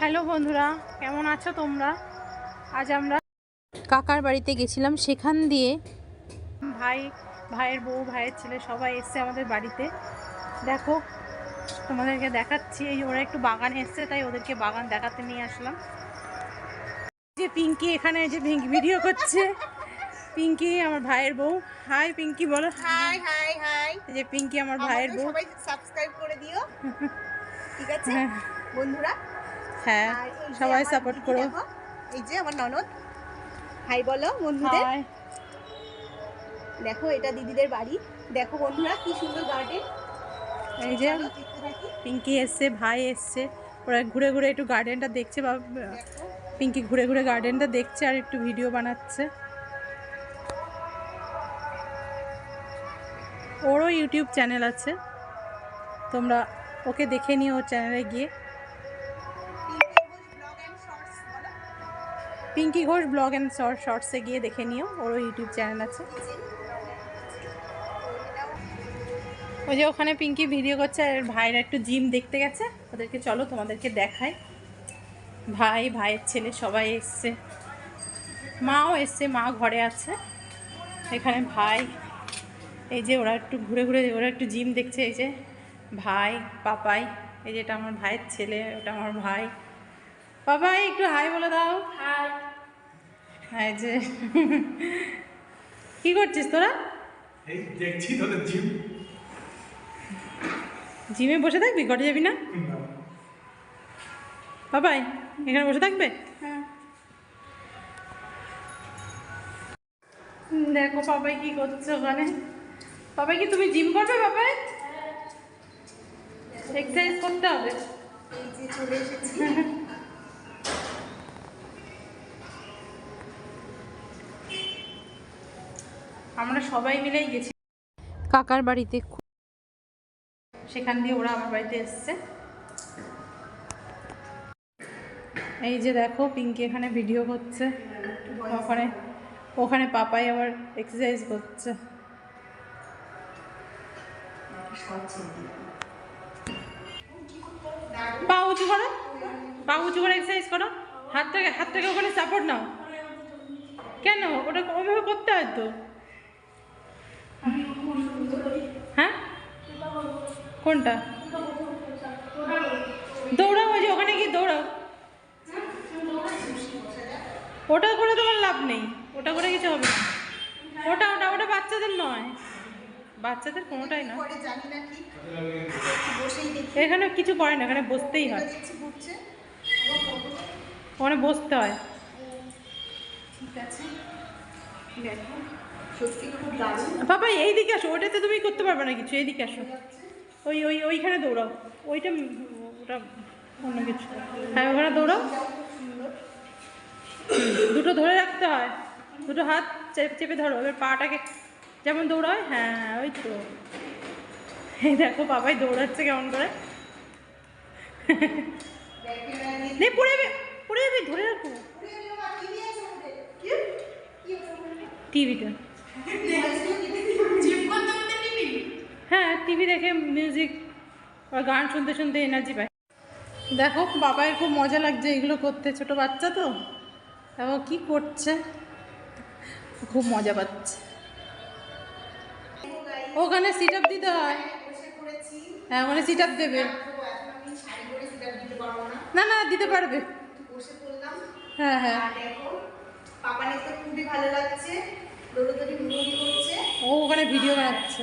Hello বন্ধুরা কেমন আছো তোমরা? আজ আমরা কাকার বাড়িতে গেছিলাম সেখান দিয়ে ভাই ভাইয়ের বউ ভাইয়ের ছেলে সবাই এসছে আমাদের বাড়িতে। দেখো তোমাদেরকে দেখাচ্ছি এই ওরা একটু বাগান এসছে তাই ওদেরকে বাগান দেখাতে নিয়ে আসলাম। যে পিঙ্কি এখানে যে পিঙ্কি ভিডিও করছে। পিঙ্কি আমার ভাইয়ের বউ। হাই পিঙ্কি বলো। Hi hi hi. এই যে পিঙ্কি আমার ভাইয়ের বউ। সবাই সাবস্ক্রাইব করে দিও। ঠিক আছে? হ্যাঁ। বন্ধুরা হ্যাঁ সবাই সাপোর্ট করো। এই যে আমার ননদ। হাই বলো বন্ধুদের। দেখো এটা দিদিদের বাড়ি। দেখো বন্ধুরা কি সুন্দর গার্ডেন এই যে পিঙ্কি এসছে ভাই এসছে। ওরা ঘুরে ঘুরে একটু গার্ডেনটা দেখছে বা পিঙ্কি ঘুরে ঘুরে গার্ডেনটা দেখছে আর একটু ভিডিও বানাচ্ছে। ওরও ইউটিউব চ্যানেল আছে। তোমরা ওকে দেখে নিও ওর চ্যানেলে গিয়ে। Pinky Ghosh blog and short শর্টসে গিয়ে দেখে নিও, ওরও ইউটিউব চ্যানেল আছে। ওই যে ওখানে পিঙ্কি ভিডিও করছে, আর ভাইরা একটু জিম দেখতে গেছে। ওদেরকে চলো তোমাদেরকে দেখাই। ভাই, ভাইয়ের ছেলে সবাই এসছে। মাও এসছে, মা ঘরে আছে। এখানে ভাই, এই যে ওরা একটু ঘুরে ঘুরে, ওরা একটু জিম দেখছে, এই যে ভাই, পাপাই, এই যে এটা আমার ভাইয়ের ছেলে, ওটা আমার ভাই। পাপাই, একটু হাই বলে দাও। হাই। হ্যাঁ যে। কি করছিস তোরা? এই দেখছি তোদের জিম জিমে বসে থাকবি? ঘরে যাবি না? বাবাই এখানে বসে থাকবে? দেখো বাবাই কি করছে ওখানে। বাবাই কি তুমি জিম করবে বাবাই? এক্সারসাইজ করতে হবে। এই যে চলে এসেছি। আমরা সবাই মিলেই গেছি। কাকার বাড়িতে সেখান দিয়ে ওরা আমার বাড়িতে এসছে। এই যে দেখো পিঙ্কি এখানে ভিডিও করছে। ওখানে ওখানে পাপাই আবার এক্সারসাইজ করছে। পা উঁচু করো। পা উঁচু করে এক্সারসাইজ করো। হাত থেকে হাত থেকে ওখানে সাপোর্ট নাও। কেন? ওটা ওইভাবে করতে হয় তো। হ্যাঁ? কোনটা? দৌড়াও যে, ওখানে গিয়ে দৌড়াও। ওটা করে তোমার লাভ নেই। ওটা করে কিছু হবে ওটা ওটা ওটা বাচ্চাদের নয়। বাচ্চাদের কোনোটাই না। এখানে কিছু করে না, এখানে বসতেই হয়। ওখানে বসতে হয়। ঠিক আছে। দেখো। বাবা এইদিকে আসো ওটাতে তুমি করতে পারবে না কিছু এইদিকে আসো। ওই ওই ওইখানে দৌড়াও। ওইটা ওটা অন্য কিছু। হ্যাঁ ওখানে দৌড়াও। দুটো ধরে রাখতে হয়। দুটো হাত চেপে চেপে ধরো এবার পাটাকে যেমন দৌড়ায় হ্যাঁ ওই তো। এই দেখো বাবাই দৌড়াচ্ছে কেমন করে। নে পড়ে যাবে পড়ে যাবে ধরে রাখো। টিভিটা। হ্যাঁ টিভি দেখে মিউজিক আর গান শুনতে শুনতে এনার্জি পায়। দেখো বাবাইয়ের খুব মজা লাগছে এগুলো করতে, ছোট বাচ্চা তো। দেখো কি করছে। খুব মজা পাচ্ছে। ওখানে সিট আপ দিতে হয়। হ্যাঁ ওখানে সিট আপ দেবে। না না, দিতে পারবে। হ্যাঁ হ্যাঁ। খুবই ভালো লাগছে। ও ওখানে ভিডিও বানাচ্ছে।